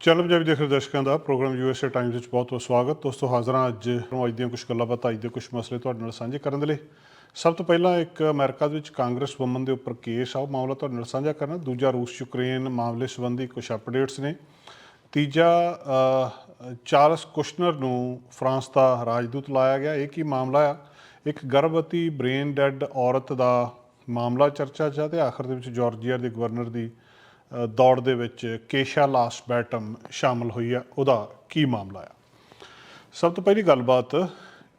ਚਲੋ ਪੰਜਾਬੀ ਦੇਖ ਰਹੇ ਦਰਸ਼ਕਾਂ ਦਾ ਪ੍ਰੋਗਰਾਮ ਯੂਐਸਏ ਟਾਈਮਜ਼ ਵਿੱਚ ਬਹੁਤ ਬਹੁਤ ਸਵਾਗਤ। ਦੋਸਤੋ, ਹਾਜ਼ਰਾਂ ਅੱਜ ਨੂੰ ਅੱਜ ਦੀਆਂ ਕੁਝ ਗੱਲਾਂ ਬਾਤਾਂ, ਅੱਜ ਦੇ ਕੁਝ ਮਸਲੇ ਤੁਹਾਡੇ ਨਾਲ ਸਾਂਝੇ ਕਰਨ ਦੇ ਲਈ। ਸਭ ਤੋਂ ਪਹਿਲਾਂ ਇੱਕ ਅਮਰੀਕਾ ਦੇ ਵਿੱਚ ਕਾਂਗਰਸ ਵਮਨ ਦੇ ਉੱਪਰ ਕੇਸ ਆ, ਉਹ ਮਾਮਲਾ ਤੁਹਾਡੇ ਨਾਲ ਸਾਂਝਾ ਕਰਨਾ। ਦੂਜਾ ਰੂਸ ਯੂਕਰੇਨ ਮਾਮਲੇ ਸੰਬੰਧੀ ਕੁਝ ਅਪਡੇਟਸ ਨੇ। ਤੀਜਾ ਚਾਰਲਸ ਕੁਸ਼ਨਰ ਨੂੰ ਫਰਾਂਸ ਦਾ ਰਾਜਦੂਤ ਲਾਇਆ ਗਿਆ। ਇਹ ਕੀ ਮਾਮਲਾ ਆ? ਇੱਕ ਗਰਭਵਤੀ ਬ੍ਰੇਨ ਡੈਡ ਔਰਤ ਦਾ ਮਾਮਲਾ ਚਰਚਾ 'ਚ ਆ ਤੇ ਆਖਰ ਦੇ ਵਿੱਚ ਜਾਰਜੀਆ ਦੇ ਗਵਰਨਰ ਦੀ ਦੌੜ ਦੇ ਵਿੱਚ ਕੇਸ਼ਾ ਲਾਸਟ ਬੈਟਮ ਸ਼ਾਮਲ ਹੋਈ ਆ ਉਹਦਾ ਕੀ ਮਾਮਲਾ ਆ? ਸਭ ਤੋਂ ਪਹਿਲੀ ਗੱਲਬਾਤ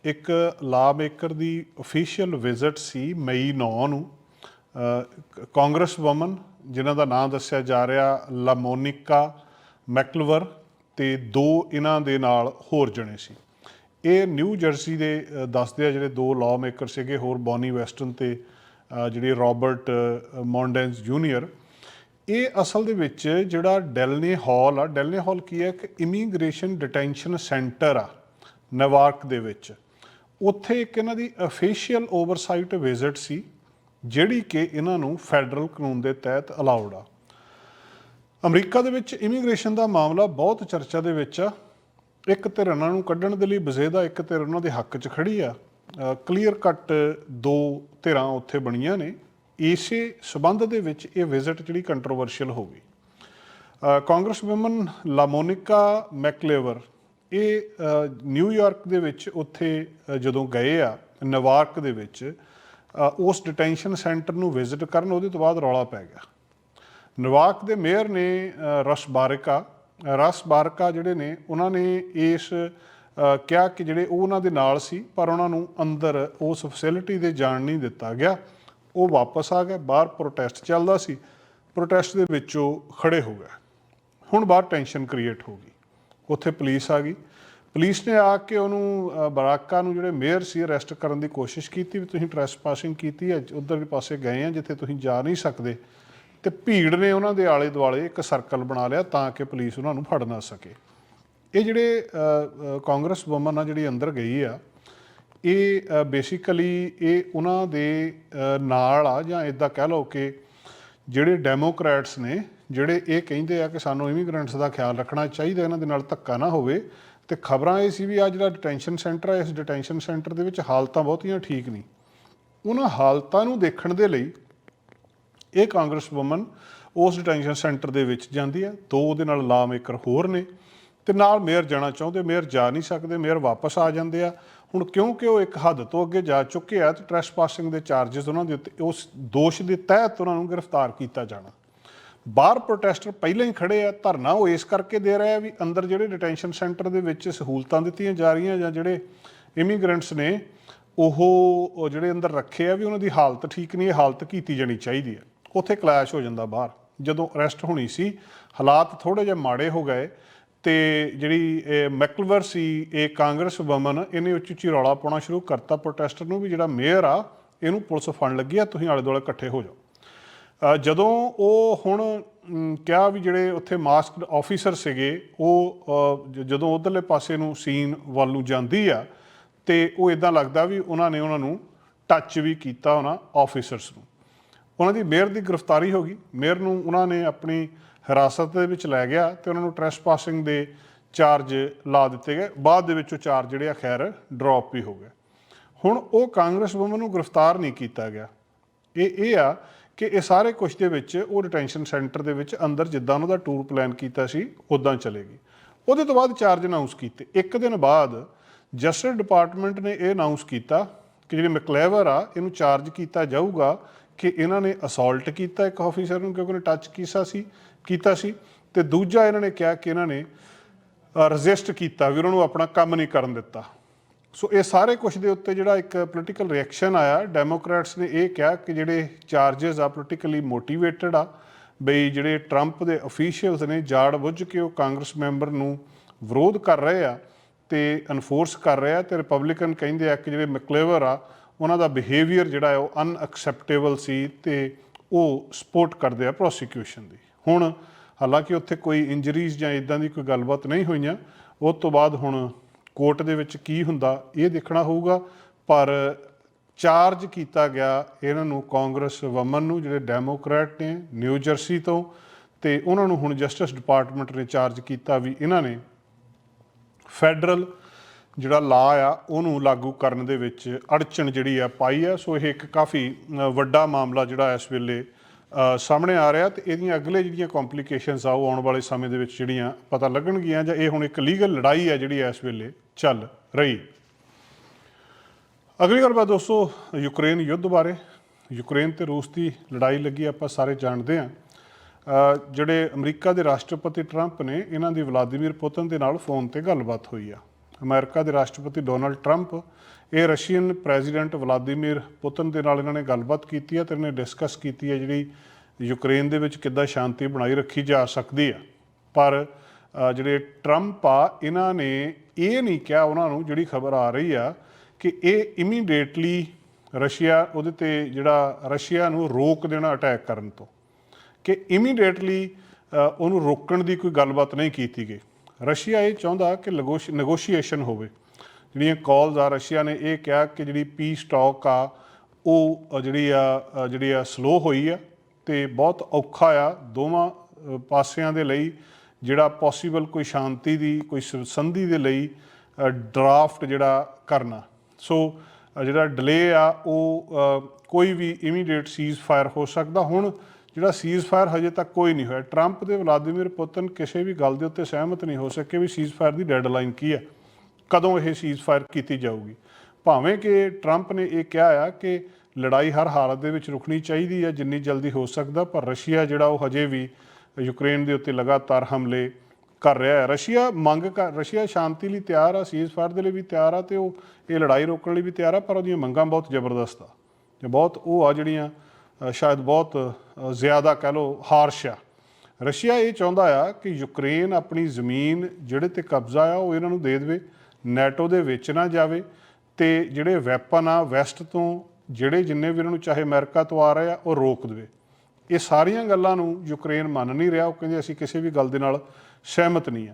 ਇੱਕ ਲਾ ਮੇਕਰ ਦੀ ਅਫੀਸ਼ੀਅਲ ਵਿਜ਼ਿਟ ਸੀ ਮਈ 9 ਨੂੰ। ਕਾਂਗਰਸ ਵਮਨ ਜਿਨ੍ਹਾਂ ਦਾ ਨਾਮ ਦੱਸਿਆ ਜਾ ਰਿਹਾ ਲਾਮੋਨਿਕਾ ਮੈਕਲਵਰ ਤੇ ਦੋ ਇਹਨਾਂ ਦੇ ਨਾਲ ਹੋਰ ਜਣੇ ਸੀ। ਇਹ ਨਿਊ ਜਰਸੀ ਦੇ ਦੱਸਦੇ ਆ ਜਿਹੜੇ ਦੋ ਲਾਅ ਮੇਕਰ ਸੀਗੇ ਹੋਰ ਬੌਨੀ ਵੈਸਟਨ ਤੇ ਅ, ਜਿਹੜੀ ਰਾਬਰਟ ਅ, ਮੌਂਡੈਂਸ ਜੂਨੀਅਰ। ਇਹ ਅਸਲ ਦੇ ਵਿੱਚ ਜਿਹੜਾ ਡੈਲਨੇ ਹਾਲ ਆ, ਡੈਲਨੇ ਹਾਲ ਕੀ ਹੈ? ਕਿ ਇਮੀਗ੍ਰੇਸ਼ਨ ਡਿਟੈਂਸ਼ਨ ਸੈਂਟਰ ਆ, ਨਵਾਰਕ ਦੇ ਵਿੱਚ। ਉੱਥੇ ਇੱਕ ਇਹਨਾਂ ਦੀ ਅਫੀਸ਼ੀਅਲ ਓਵਰਸਾਈਟ ਵਿਜ਼ਿਟ ਸੀ, ਜਿਹੜੀ ਕਿ ਇਹਨਾਂ ਨੂੰ ਫੈਡਰਲ ਕਾਨੂੰਨ ਦੇ ਤਹਿਤ ਅਲਾਉਡ ਆ। ਅਮਰੀਕਾ ਦੇ ਵਿੱਚ ਇਮੀਗ੍ਰੇਸ਼ਨ ਦਾ ਮਾਮਲਾ ਬਹੁਤ ਚਰਚਾ ਦੇ ਵਿੱਚ ਆ। ਇੱਕ ਧਿਰ ਉਹਨਾਂ ਨੂੰ ਕੱਢਣ ਦੇ ਲਈ ਬਜ਼ੇਦਾ, ਇੱਕ ਧਿਰ ਉਹਨਾਂ ਦੇ ਹੱਕ 'ਚ ਖੜੀ ਆ। ਕਲੀਅਰ ਕੱਟ ਦੋ ਧਿਰਾਂ ਉੱਥੇ ਬਣੀਆਂ ਨੇ। ਇਸੇ ਸਬੰਧ ਦੇ ਵਿੱਚ ਇਹ ਵਿਜ਼ਿਟ ਜਿਹੜੀ ਕੰਟਰੋਵਰਸ਼ੀਅਲ ਹੋ ਗਈ। ਕਾਂਗਰਸ ਵੂਮਨ ਲਾਮੋਨਿਕਾ ਮੈਕਲੇਵਰ ਇਹ ਅ, ਨਿਊਯਾਰਕ ਦੇ ਵਿੱਚ ਉੱਥੇ ਜਦੋਂ ਗਏ ਆ ਨਵਾਰਕ ਦੇ ਵਿੱਚ ਉਸ ਡਿਟੈਂਸ਼ਨ ਸੈਂਟਰ ਨੂੰ ਵਿਜ਼ਿਟ ਕਰਨ ਉਹਦੇ ਤੋਂ ਬਾਅਦ ਰੌਲਾ ਪੈ ਗਿਆ। ਨਵਾਰਕ ਦੇ ਮੇਅਰ ਨੇ ਰਸ ਬਾਰਿਕਾ ਰਸ ਬਾਰਕਾ ਜਿਹੜੇ ਨੇ ਉਹਨਾਂ ਨੇ ਇਸ ਕਿਹਾ ਕਿ ਜਿਹੜੇ ਉਹ ਉਹਨਾਂ ਦੇ ਨਾਲ ਸੀ ਪਰ ਉਹਨਾਂ ਨੂੰ ਅੰਦਰ ਉਸ ਫੈਸਿਲਿਟੀ ਦੇ ਜਾਣ ਨਹੀਂ ਦਿੱਤਾ ਗਿਆ। ਉਹ ਵਾਪਸ ਆ ਗਏ ਬਾਹਰ ਪ੍ਰੋਟੈਸਟ ਚੱਲਦਾ ਸੀ। ਪ੍ਰੋਟੈਸਟ ਦੇ ਵਿੱਚ ਉਹ ਖੜੇ ਹੋ ਗਏ। ਹੁਣ ਬਾਹਰ ਟੈਨਸ਼ਨ ਕ੍ਰੀਏਟ ਹੋ ਗਈ। ਉੱਥੇ ਪੁਲਿਸ ਆ ਗਈ। ਪੁਲਿਸ ਨੇ ਆ ਕੇ ਉਹਨੂੰ ਬਰਾਕਾ ਨੂੰ ਜਿਹੜੇ ਮੇਅਰ ਸੀ ਅਰੈਸਟ ਕਰਨ ਦੀ ਕੋਸ਼ਿਸ਼ ਕੀਤੀ ਵੀ ਤੁਸੀਂ ਟ੍ਰੈਸਪਾਸਿੰਗ ਕੀਤੀ ਹੈ, ਉਧਰ ਪਾਸੇ ਗਏ ਆ, ਜਿੱਥੇ ਤੁਸੀਂ ਜਾ ਨਹੀਂ ਸਕਦੇ। ਤੇ ਭੀੜ ਨੇ ਉਹਨਾਂ ਦੇ ਆਲੇ ਦੁਆਲੇ ਇੱਕ ਸਰਕਲ ਬਣਾ ਲਿਆ ਤਾਂ ਕਿ ਪੁਲਿਸ ਉਹਨਾਂ ਨੂੰ ਫੜ ਨਾ ਸਕੇ। ਇਹ ਜਿਹੜੇ ਕਾਂਗਰਸ ਵਮਨ ਆ ਜਿਹੜੀ ਅੰਦਰ ਗਈ ਆ ਇਹ ਬੇਸਿਕਲੀ ਇਹ ਉਹਨਾਂ ਦੇ ਨਾਲ ਆ ਜਾਂ ਇਦਾਂ ਕਹਿ ਲਓ ਕਿ ਜਿਹੜੇ ਡੈਮੋਕ੍ਰੈਟਸ ਨੇ, ਜਿਹੜੇ ਇਹ ਕਹਿੰਦੇ ਆ ਕਿ ਸਾਨੂੰ ਇਮੀਗ੍ਰੈਂਟਸ ਦਾ ਖਿਆਲ ਰੱਖਣਾ ਚਾਹੀਦਾ, ਇਹਨਾਂ ਦੇ ਨਾਲ ਧੱਕਾ ਨਾ ਹੋਵੇ, ਤੇ ਖਬਰਾਂ ਇਹ ਸੀ ਵੀ ਆ ਜਿਹੜਾ ਡਿਟੈਂਸ਼ਨ ਸੈਂਟਰ ਆ, ਇਸ ਡਿਟੈਂਸ਼ਨ ਸੈਂਟਰ ਦੇ ਵਿੱਚ ਹਾਲਤਾਂ ਬਹੁਤੀਆਂ ਠੀਕ ਨਹੀਂ। ਉਹਨਾਂ ਹਾਲਤਾਂ ਨੂੰ ਦੇਖਣ ਦੇ ਲਈ ਇਹ ਕਾਂਗਰਸ ਵੂਮਨ ਉਸ ਡਿਟੈਂਸ਼ਨ ਸੈਂਟਰ ਦੇ ਵਿੱਚ ਜਾਂਦੀ ਹੈ ਦੋ ਉਹਦੇ ਨਾਲ ਲਾ ਮੇਕਰ ਹੋਰ ਨੇ, ਤੇ ਨਾਲ ਮੇਅਰ ਜਾਣਾ ਚਾਹੁੰਦੇ ਮੇਅਰ ਜਾ ਨਹੀਂ ਸਕਦੇ ਮੇਅਰ ਵਾਪਸ ਆ ਜਾਂਦੇ ਆ ਹੁਣ ਕਿਉਂਕਿ ਉਹ ਇੱਕ ਹੱਦ ਤੋਂ ਅੱਗੇ ਜਾ ਚੁੱਕੇ ਆ ਤੇ ਟ੍ਰੈਸਪਾਸਿੰਗ ਦੇ ਚਾਰजेस ਉਹਨਾਂ ਦੇ ਉੱਤੇ, ਉਸ ਦੋਸ਼ ਦੇ ਤਹਿਤ ਉਹਨਾਂ ਨੂੰ ਗ੍ਰਿਫਤਾਰ ਕੀਤਾ ਜਾਣਾ। ਬਾਹਰ ਪ੍ਰੋਟੈਸਟਰ ਪਹਿਲਾਂ ਹੀ ਖੜੇ ਆ, ਧਰਨਾ ਉਹ ਇਸ ਕਰਕੇ ਦੇ ਰਹੇ ਆ ਵੀ ਅੰਦਰ ਜਿਹੜੇ ਡਿਟੈਂਸ਼ਨ ਸੈਂਟਰ ਦੇ ਵਿੱਚ ਸਹੂਲਤਾਂ ਦਿੱਤੀਆਂ ਜਾ ਰਹੀਆਂ ਜਾਂ ਜਿਹੜੇ ਇਮੀਗ੍ਰੈਂਟਸ ਨੇ, ਉਹ ਜਿਹੜੇ ਅੰਦਰ ਰੱਖੇ ਆ ਵੀ ਉਹਨਾਂ ਦੀ ਹਾਲਤ ਠੀਕ ਨਹੀਂ, ਇਹ ਹਾਲਤ ਕੀਤੀ ਜਾਣੀ ਚਾਹੀਦੀ ਹੈ ਉੱਥੇ ਕਲੈਸ਼ ਹੋ ਜਾਂਦਾ ਬਾਹਰ। ਜਦੋਂ ਅਰੈਸਟ ਹੋਣੀ ਸੀ, ਹਾਲਾਤ ਥੋੜੇ ਜਿਹਾ ਮਾੜੇ ਹੋ ਗਏ ਤੇ ਜਿਹੜੀ ਮੈਕਲਵਰ ਸੀ, ਇਹ ਕਾਂਗਰਸ ਵਮਨ, ਇਹਨੇ ਉੱਚੀ ਉੱਚੀ ਰੌਲਾ ਪਾਉਣਾ ਸ਼ੁਰੂ ਕਰਤਾ। ਪ੍ਰੋਟੈਸਟਰ ਨੂੰ ਵੀ ਜਿਹੜਾ ਮੇਅਰ ਆ, ਇਹਨੂੰ ਪੁਲਿਸ ਫੜਨ ਲੱਗੀ ਆ, ਤੁਸੀਂ ਆਲੇ ਦੁਆਲੇ ਇਕੱਠੇ ਹੋ ਜਾਓ। ਜਦੋਂ ਉਹ ਹੁਣ ਕਿਹਾ ਵੀ ਜਿਹੜੇ ਉੱਥੇ ਮਾਸਕਡ ਆਫੀਸਰ ਸੀਗੇ, ਉਹ ਜਦੋਂ ਉਧਰਲੇ ਪਾਸੇ ਨੂੰ ਸੀਨ ਵੱਲ ਨੂੰ ਜਾਂਦੀ ਆ, ਤੇ ਉਹ ਇਦਾਂ ਲੱਗਦਾ ਵੀ ਉਹਨਾਂ ਨੇ ਉਹਨਾਂ ਨੂੰ ਟੱਚ ਵੀ ਕੀਤਾ ਉਹਨਾਂ ਆਫੀਸਰਸ ਨੂੰ। ਉਹਨਾਂ ਦੀ ਮੇਅਰ ਦੀ ਗ੍ਰਿਫਤਾਰੀ ਹੋ ਗਈ। ਮੇਅਰ ਨੂੰ ਉਹਨਾਂ ਨੇ ਆਪਣੀ ਹਿਰਾਸਤ ਦੇ ਵਿੱਚ ਲੈ ਗਿਆ ਤੇ ਉਹਨਾਂ ਨੂੰ ਟ੍ਰੈਸਪਾਸਿੰਗ ਦੇ ਚਾਰਜ ਲਾ ਦਿੱਤੇ ਗਏ। ਬਾਅਦ ਦੇ ਵਿੱਚ ਉਹ ਚਾਰਜ ਜਿਹੜੇ ਆ, ਖੈਰ ਡ੍ਰੌਪ ਵੀ ਹੋ ਗਏ। ਹੁਣ ਉਹ ਕਾਂਗਰਸ ਵੂਮਨ ਨੂੰ ਗ੍ਰਿਫਤਾਰ ਨਹੀਂ ਕੀਤਾ ਗਿਆ। ਇਹ ਇਹ ਆ ਕਿ ਇਹ ਸਾਰੇ ਕੁਝ ਦੇ ਵਿੱਚ, ਉਹ ਡਿਟੈਂਸ਼ਨ ਸੈਂਟਰ ਦੇ ਵਿੱਚ ਅੰਦਰ ਜਿੱਦਾਂ ਉਹਨਾਂ ਦਾ ਟੂਰ ਪਲਾਨ ਕੀਤਾ ਸੀ ਉਦਾਂ ਚਲੇਗੀ। ਉਹਦੇ ਤੋਂ ਬਾਅਦ ਚਾਰਜ ਅਨਾਉਂਸ ਕੀਤੇ। ਇੱਕ ਦਿਨ ਬਾਅਦ ਜਸਟਿਸ ਡਿਪਾਰਟਮੈਂਟ ਨੇ ਇਹ ਅਨਾਉਂਸ ਕੀਤਾ ਕਿ ਜਿਹੜੇ ਮਕਲੇਵਰ ਆ, ਇਹਨੂੰ ਚਾਰਜ ਕੀਤਾ ਜਾਊਗਾ ਕਿ ਇਹਨਾਂ ਨੇ ਅਸੌਲਟ ਕੀਤਾ ਇੱਕ ਆਫੀਸਰ ਨੂੰ ਕਿਉਂਕਿ ਉਹਨੇ ਟੱਚ ਕੀਤਾ ਸੀ ਕੀਤਾ ਸੀ ਤੇ ਦੂਜਾ ਇਹਨਾਂ ਨੇ ਕਿਹਾ ਕਿ ਇਹਨਾਂ ਨੇ ਰੈਜ਼ਿਸਟ ਕੀਤਾ ਵੀ ਉਹਨਾਂ ਨੂੰ ਆਪਣਾ ਕੰਮ ਨਹੀਂ ਕਰਨ ਦਿੱਤਾ। ਸੋ ਇਹ ਸਾਰੇ ਕੁਝ ਦੇ ਉੱਤੇ ਜਿਹੜਾ ਇੱਕ ਪੋਲੀਟੀਕਲ ਰਿਐਕਸ਼ਨ ਆਇਆ ਡੈਮੋਕ੍ਰੈਟਸ ਨੇ ਇਹ ਕਿਹਾ ਕਿ ਜਿਹੜੇ ਚਾਰजेस ਆ ਪੋਲੀਟੀਕਲੀ ਮੋਟੀਵੇਟਡ ਆ, ਬਈ ਜਿਹੜੇ ਟਰੰਪ ਦੇ ਅਫੀਸ਼ੀਅਲਸ ਨੇ ਜਾੜ ਬੁੱਝ ਕੇ ਉਹ ਕਾਂਗਰਸ ਮੈਂਬਰ ਨੂੰ ਵਿਰੋਧ ਕਰ ਰਹੇ ਆ ਤੇ ਇਨਫੋਰਸ ਕਰ ਰਹੇ ਆ ਤੇ ਰਿਪਬਲਿਕਨ ਕਹਿੰਦੇ ਆ ਕਿ ਜਿਹੜੇ ਮੈਕਲੇਵਰ ਆ ਉਹਨਾਂ ਦਾ ਬਿਹੇਵੀਅਰ ਜਿਹੜਾ ਹੈ ਉਹ ਅਨਐਕਸੈਪਟੇਬਲ ਸੀ ਤੇ ਉਹ ਸਪੋਰਟ ਕਰਦੇ ਆ ਪ੍ਰੋਸੀਕਿਊਸ਼ਨ ਦੀ। ਹੁਣ ਹਾਲਾਂਕਿ ਉੱਥੇ ਕੋਈ ਇੰਜਰੀਜ਼ ਜਾਂ ਇਦਾਂ ਦੀ ਕੋਈ ਗੱਲਬਾਤ ਨਹੀਂ ਹੋਈਆਂ ਉਸ ਤੋਂ ਬਾਅਦ ਹੁਣ ਕੋਰਟ ਦੇ ਵਿੱਚ ਕੀ ਹੁੰਦਾ ਇਹ ਦੇਖਣਾ ਹੋਊਗਾ, ਪਰ ਚਾਰਜ ਕੀਤਾ ਗਿਆ ਇਹਨਾਂ ਨੂੰ ਕਾਂਗਰਸ ਵਮਨ ਨੂੰ, ਜਿਹੜੇ ਡੈਮੋਕ੍ਰੈਟ ਨੇ ਨਿਊ ਜਰਸੀ ਤੋਂ, ਤੇ ਉਹਨਾਂ ਨੂੰ ਹੁਣ ਜਸਟਿਸ ਡਿਪਾਰਟਮੈਂਟ ਨੇ ਚਾਰਜ ਕੀਤਾ ਵੀ ਇਹਨਾਂ ਨੇ ਫੈਡਰਲ ਜਿਹੜਾ ਲਾ ਆ, ਉਹਨੂੰ ਲਾਗੂ ਕਰਨ ਦੇ ਵਿੱਚ ਅੜਚਣ ਜਿਹੜੀ ਆ ਪਾਈ ਆ। ਸੋ ਇਹ ਇੱਕ ਕਾਫੀ ਵੱਡਾ ਮਾਮਲਾ ਜਿਹੜਾ ਇਸ ਵੇਲੇ ਸਾਹਮਣੇ ਆ ਰਿਹਾ ਤੇ ਇਹਦੀਆਂ ਅਗਲੇ ਜਿਹੜੀਆਂ ਕੰਪਲਿਕੇਸ਼ਨਸ ਆ, ਉਹ ਆਉਣ ਵਾਲੇ ਸਮੇਂ ਦੇ ਵਿੱਚ ਜਿਹੜੀਆਂ ਪਤਾ ਲੱਗਣਗੀਆਂ ਜਾਂ ਇਹ ਹੁਣ ਇੱਕ ਲੀਗਲ ਲੜਾਈ ਆ ਜਿਹੜੀ ਇਸ ਵੇਲੇ ਚੱਲ ਰਹੀ। ਅਗਲੀ ਗੱਲ ਬਾਤ ਦੋਸਤੋ, ਯੂਕਰੇਨ ਯੁੱਧ ਬਾਰੇ। ਯੂਕਰੇਨ ਤੇ ਰੂਸ ਦੀ ਲੜਾਈ ਲੱਗੀ ਆਪਾਂ ਸਾਰੇ ਜਾਣਦੇ ਹਾਂ ਜਿਹੜੇ ਅਮਰੀਕਾ ਦੇ ਰਾਸ਼ਟਰਪਤੀ ਟਰੰਪ ਨੇ, ਇਹਨਾਂ ਦੀ ਵਲਾਦੀਮੀਰ ਪੁਤਨ ਦੇ ਨਾਲ ਫੋਨ ਤੇ ਗੱਲਬਾਤ ਹੋਈ ਆ। ਅਮਰੀਕਾ ਦੇ ਰਾਸ਼ਟਰਪਤੀ ਡੋਨਲਡ ਟਰੰਪ, ਇਹ ਰਸ਼ੀਅਨ ਪ੍ਰੈਜ਼ੀਡੈਂਟ ਵਲਾਦੀਮੀਰ ਪੁਤਨ ਦੇ ਨਾਲ ਇਹਨਾਂ ਨੇ ਗੱਲਬਾਤ ਕੀਤੀ ਹੈ ਤੇ ਇਹਨੇ ਡਿਸਕਸ ਕੀਤੀ ਹੈ ਜਿਹੜੀ ਯੂਕਰੇਨ ਦੇ ਵਿੱਚ ਕਿੱਦਾਂ ਸ਼ਾਂਤੀ ਬਣਾਈ ਰੱਖੀ ਜਾ ਸਕਦੀ ਆ ਪਰ ਜਿਹੜੇ ਟਰੰਪ ਆ, ਇਹਨਾਂ ਨੇ ਇਹ ਨਹੀਂ ਕਿਹਾ, ਉਹਨਾਂ ਨੂੰ ਜਿਹੜੀ ਖਬਰ ਆ ਰਹੀ ਆ ਕਿ ਇਹ ਇਮੀਡੀਏਟਲੀ ਰਸ਼ੀਆ, ਉਹਦੇ ਤੇ ਜਿਹੜਾ ਰਸ਼ੀਆ ਨੂੰ ਰੋਕ ਦੇਣਾ ਅਟੈਕ ਕਰਨ ਤੋਂ। ਕਿ ਇਮੀਡੀਏਟਲੀ ਉਹਨੂੰ ਰੋਕਣ ਦੀ ਕੋਈ ਗੱਲਬਾਤ ਨਹੀਂ ਕੀਤੀ ਗਈ। ਰਸ਼ੀਆ ਇਹ ਚਾਹੁੰਦਾ ਕਿ ਨੈਗੋਸ਼ੀਏਸ਼ਨ ਹੋਵੇ। ਜਿਹੜੀਆਂ ਕਾਲਸ ਆ ਰਸ਼ੀਆ ਨੇ ਇਹ ਕਿਹਾ ਕਿ ਜਿਹੜੀ ਪੀਸ ਟਾਕ ਆ, ਉਹ ਜਿਹੜੀ ਆ ਜਿਹੜੀ ਆ ਸਲੋ ਹੋਈ ਆ ਤੇ ਬਹੁਤ ਔਖਾ ਆ ਦੋਵਾਂ ਪਾਸਿਆਂ ਦੇ ਲਈ, ਜਿਹੜਾ ਪੋਸੀਬਲ ਕੋਈ ਸ਼ਾਂਤੀ ਦੀ, ਕੋਈ ਸ- ਸੰਧੀ ਦੇ ਲਈ ਡਰਾਫਟ ਜਿਹੜਾ ਕਰਨਾ। ਸੋ ਜਿਹੜਾ ਡਿਲੇ ਆ, ਉਹ ਕੋਈ ਵੀ ਇਮੀਡੀਏਟ ਸੀਜ਼ ਫਾਇਰ ਹੋ ਸਕਦਾ। ਹੁਣ ਜਿਹੜਾ ਸੀਜ਼ ਫਾਇਰ ਹਜੇ ਤੱਕ ਕੋਈ ਨਹੀਂ ਹੋਇਆ। ਟਰੰਪ ਤੇ ਵਲਾਦੀਮੀਰ ਪੁਤਨ ਕਿਸੇ ਵੀ ਗੱਲ ਦੇ ਉੱਤੇ ਸਹਿਮਤ ਨਹੀਂ ਹੋ ਸਕੇ ਵੀ ਸੀਜ਼ ਫਾਇਰ ਦੀ ਡੈਡਲਾਈਨ ਕੀ ਹੈ। ਕਦੋਂ ਇਹ ਸੀਜ਼ ਫਾਇਰ ਕੀਤੀ ਜਾਊਗੀ? ਭਾਵੇਂ ਕਿ ਟਰੰਪ ਨੇ ਇਹ ਕਿਹਾ ਆ ਕਿ ਲੜਾਈ ਹਰ ਹਾਲਤ ਦੇ ਵਿੱਚ ਰੁਕਣੀ ਚਾਹੀਦੀ ਹੈ, ਜਿੰਨੀ ਜਲਦੀ ਹੋ ਸਕਦਾ, ਪਰ ਰਸ਼ੀਆ ਜਿਹੜਾ ਉਹ ਹਜੇ ਵੀ ਯੂਕਰੇਨ ਦੇ ਉੱਤੇ ਲਗਾਤਾਰ ਹਮਲੇ ਕਰ ਰਿਹਾ ਹੈ। ਰਸ਼ੀਆ ਮੰਗ ਕਰ, ਰਸ਼ੀਆ ਸ਼ਾਂਤੀ ਲਈ ਤਿਆਰ ਆ ਸੀਜ਼ ਫਾਇਰ ਦੇ ਲਈ ਵੀ ਤਿਆਰ ਆ ਤੇ ਉਹ ਇਹ ਲੜਾਈ ਰੋਕਣ ਲਈ ਵੀ ਤਿਆਰ ਆ, ਪਰ ਉਹਦੀਆਂ ਮੰਗਾਂ ਬਹੁਤ ਜ਼ਬਰਦਸਤ ਆ। ਤੇ ਬਹੁਤ ਉਹ ਆ ਜਿਹੜੀਆਂ ਸ਼ਾਇਦ ਬਹੁਤ ਜ਼ਿਆਦਾ ਕਹਿ ਲਓ ਹਾਰਸ਼ ਆ। ਰਸ਼ੀਆ ਇਹ ਚਾਹੁੰਦਾ ਆ ਕਿ ਯੂਕਰੇਨ ਆਪਣੀ ਜ਼ਮੀਨ ਜਿਹੜੇ ਤੇ ਕਬਜ਼ਾ ਆ ਉਹ ਇਹਨਾਂ ਨੂੰ ਦੇ ਦੇਵੇ, ਨੈਟੋ ਦੇ ਵਿੱਚ ਨਾ ਜਾਵੇ ਤੇ ਜਿਹੜੇ ਵੈਪਨ ਆ ਵੈਸਟ ਤੋਂ ਜਿਹੜੇ ਜਿੰਨੇ ਵੀ ਇਹਨਾਂ ਨੂੰ ਚਾਹੇ ਅਮਰੀਕਾ ਤੋਂ ਆ ਰਹੇ ਆ ਉਹ ਰੋਕ ਦੇਵੇ। ਇਹ ਸਾਰੀਆਂ ਗੱਲਾਂ ਨੂੰ ਯੂਕਰੇਨ ਮੰਨ ਨਹੀਂ ਰਿਹਾ, ਉਹ ਕਹਿੰਦੇ ਅਸੀਂ ਕਿਸੇ ਵੀ ਗੱਲ ਦੇ ਨਾਲ ਸਹਿਮਤ ਨਹੀਂ ਆ।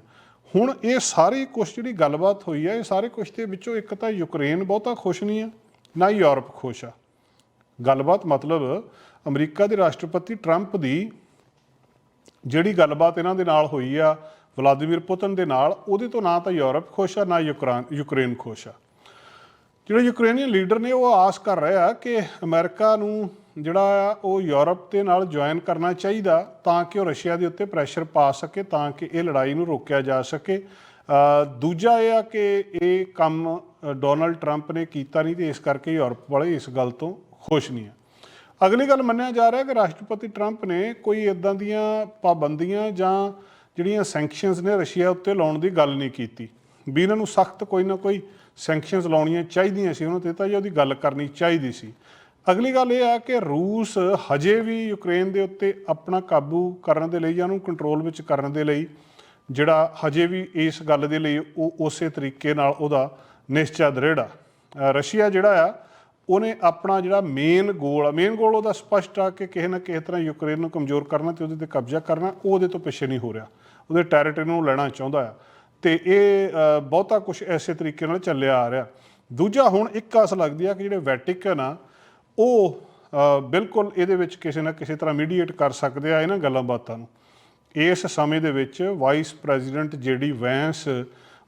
ਹੁਣ ਇਹ ਸਾਰੀ ਕੁਛ ਜਿਹੜੀ ਗੱਲਬਾਤ ਹੋਈ ਆ, ਇਹ ਸਾਰੇ ਕੁਛ ਦੇ ਵਿੱਚੋਂ ਇੱਕ ਤਾਂ ਯੂਕਰੇਨ ਬਹੁਤਾ ਖੁਸ਼ ਨਹੀਂ ਆ, ਨਾ ਹੀ ਯੂਰਪ ਖੁਸ਼ ਆ। ਗੱਲਬਾਤ ਮਤਲਬ ਅਮਰੀਕਾ ਦੇ ਰਾਸ਼ਟਰਪਤੀ ਟਰੰਪ ਦੀ ਜਿਹੜੀ ਗੱਲਬਾਤ ਇਹਨਾਂ ਦੇ ਨਾਲ ਹੋਈ ਆ, ਵਲਾਦੀਮੀਰ ਪੁਤਨ ਦੇ ਨਾਲ, ਉਹਦੇ ਤੋਂ ਨਾ ਤਾਂ ਯੂਰਪ ਖੁਸ਼ ਆ, ਨਾ ਯੂਕਰਾਨ ਯੂਕਰੇਨ ਖੁਸ਼ ਆ। ਜਿਹੜੇ ਯੂਕਰੇਨੀਅਨ ਲੀਡਰ ਨੇ, ਉਹ ਆਸ ਕਰ ਰਹੇ ਆ ਕਿ ਅਮਰੀਕਾ ਨੂੰ ਜਿਹੜਾ ਆ, ਉਹ ਯੂਰਪ ਦੇ ਨਾਲ ਜੁਆਇਨ ਕਰਨਾ ਚਾਹੀਦਾ ਤਾਂ ਕਿ ਉਹ ਰਸ਼ੀਆ ਦੇ ਉੱਤੇ ਪ੍ਰੈਸ਼ਰ ਪਾ ਸਕੇ, ਤਾਂ ਕਿ ਇਹ ਲੜਾਈ ਨੂੰ ਰੋਕਿਆ ਜਾ ਸਕੇ। ਦੂਜਾ ਇਹ ਆ ਕਿ ਇਹ ਕੰਮ ਡੋਨਲਡ ਟਰੰਪ ਨੇ ਕੀਤਾ ਨਹੀਂ ਤੇ ਇਸ ਕਰਕੇ ਯੂਰਪ ਵਾਲੇ ਇਸ ਗੱਲ ਤੋਂ ਖੁਸ਼ ਨਹੀਂ ਹੈ। ਅਗਲੀ ਗੱਲ ਮੰਨਿਆ ਜਾ ਰਿਹਾ ਕਿ ਰਾਸ਼ਟਰਪਤੀ ਟਰੰਪ ਨੇ ਕੋਈ ਇਦਾਂ ਦੀਆਂ ਪਾਬੰਦੀਆਂ ਜਾਂ ਜਿਹੜੀਆਂ ਸੈਂਕਸ਼ਨਸ ਨੇ ਰਸ਼ੀਆ ਉੱਤੇ ਲਾਉਣ ਦੀ ਗੱਲ ਨਹੀਂ ਕੀਤੀ। ਵੀ ਇਹਨਾਂ ਨੂੰ ਸਖਤ ਕੋਈ ਨਾ ਕੋਈ ਸੈਂਕਸ਼ਨਸ ਲਾਉਣੀਆਂ ਚਾਹੀਦੀਆਂ ਸੀ, ਉਹਨਾਂ ਤੇ ਤਾਂ ਜੇ ਉਹਦੀ ਗੱਲ ਕਰਨੀ ਚਾਹੀਦੀ ਸੀ। ਅਗਲੀ ਗੱਲ ਇਹ ਆ ਕਿ ਰੂਸ ਹਜੇ ਵੀ ਯੂਕਰੇਨ ਦੇ ਉੱਤੇ ਆਪਣਾ ਕਾਬੂ ਕਰਨ ਦੇ ਲਈ ਜਾਂ ਉਹਨੂੰ ਕੰਟਰੋਲ ਵਿੱਚ ਕਰਨ ਦੇ ਲਈ ਜਿਹੜਾ ਹਜੇ ਵੀ ਇਸ ਗੱਲ ਦੇ ਲਈ ਉਹ ਉਸੇ ਤਰੀਕੇ ਨਾਲ ਉਹਦਾ ਨਿਸ਼ਚਾ ਦ੍ਰਿੜ ਆ ਰਸ਼ੀਆ ਜਿਹੜਾ ਆ ਉਹਨੇ ਆਪਣਾ ਜਿਹੜਾ ਮੇਨ ਗੋਲ ਆ ਮੇਨ ਗੋਲ ਉਹਦਾ ਸਪਸ਼ਟ ਆ ਕਿ ਕਿਸੇ ਨਾ ਕਿਸੇ ਤਰ੍ਹਾਂ ਯੂਕਰੇਨ ਨੂੰ ਕਮਜ਼ੋਰ ਕਰਨਾ ਤੇ ਉਹਦੇ ਤੇ ਕਬਜ਼ਾ ਕਰਨਾ, ਉਹ ਉਹਦੇ ਤੋਂ ਪਿੱਛੇ ਨਹੀਂ ਹੋ ਰਿਹਾ। ਉਹਦੇ ਟੈਰੀਟਰੀ ਨੂੰ ਲੈਣਾ ਚਾਹੁੰਦਾ ਆ। ਤੇ ਇਹ ਬਹੁਤਾ ਕੁਝ ਐਸੇ ਤਰੀਕੇ ਨਾਲ ਚੱਲਿਆ ਆ ਰਿਹਾ। ਦੂਜਾ ਹੁਣ ਇੱਕ ਆਸ ਲੱਗਦੀ ਆ ਕਿ ਜਿਹੜੇ ਵੈਟੀਕਨ ਆ, ਉਹ ਬਿਲਕੁਲ ਇਹਦੇ ਵਿੱਚ ਕਿਸੇ ਨਾ ਕਿਸੇ ਤਰ੍ਹਾਂ ਮੀਡੀਏਟ ਕਰ ਸਕਦੇ ਆ ਇਹਨਾਂ ਗੱਲਾਂ ਬਾਤਾਂ ਨੂੰ। ਇਸ ਸਮੇਂ ਦੇ ਵਿੱਚ ਵਾਈਸ ਪ੍ਰੈਜ਼ੀਡੈਂਟ ਜੇਡੀ ਵੈਂਸ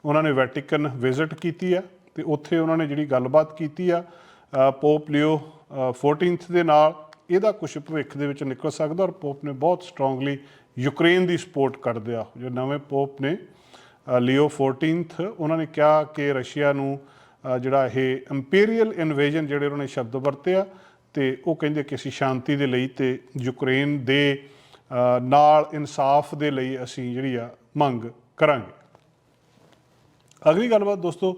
ਉਹਨਾਂ ਨੇ ਵੈਟੀਕਨ ਵਿਜ਼ਿਟ ਕੀਤੀ ਆ ਤੇ ਉੱਥੇ ਉਹਨਾਂ ਨੇ ਜਿਹੜੀ ਗੱਲਬਾਤ ਕੀਤੀ ਆ ਪੋਪ ਲਿਓ ਅ, 14th ਦੇ ਨਾਲ ਇਹਦਾ ਕੁਝ ਭਵਿੱਖ ਦੇ ਵਿੱਚ ਨਿਕਲ ਸਕਦਾ ਔਰ ਪੋਪ ਨੇ ਬਹੁਤ ਸਟਰੋਂਗਲੀ ਯੂਕਰੇਨ ਦੀ ਸਪੋਰਟ ਕਰਦੇ ਆ। ਜੋ ਨਵੇਂ ਪੋਪ ਨੇ ਲਿਓ 14th ਉਹਨਾਂ ਨੇ ਕਿਹਾ ਕਿ ਰਸ਼ੀਆ ਨੂੰ ਜਿਹੜਾ ਇਹ ਇੰਪੀਰੀਅਲ ਇਨਵੇਜਨ ਜਿਹੜੇ ਉਹਨਾਂ ਨੇ ਸ਼ਬਦ ਵਰਤੇ ਆ ਤੇ ਉਹ ਕਹਿੰਦੇ ਕਿ ਅਸੀਂ ਸ਼ਾਂਤੀ ਦੇ ਲਈ ਤੇ ਯੂਕਰੇਨ ਦੇ ਨਾਲ ਇਨਸਾਫ ਦੇ ਲਈ ਅਸੀਂ ਜਿਹੜੀ ਆ ਮੰਗ ਕਰਾਂਗੇ। ਅਗਲੀ ਗੱਲਬਾਤ ਦੋਸਤੋ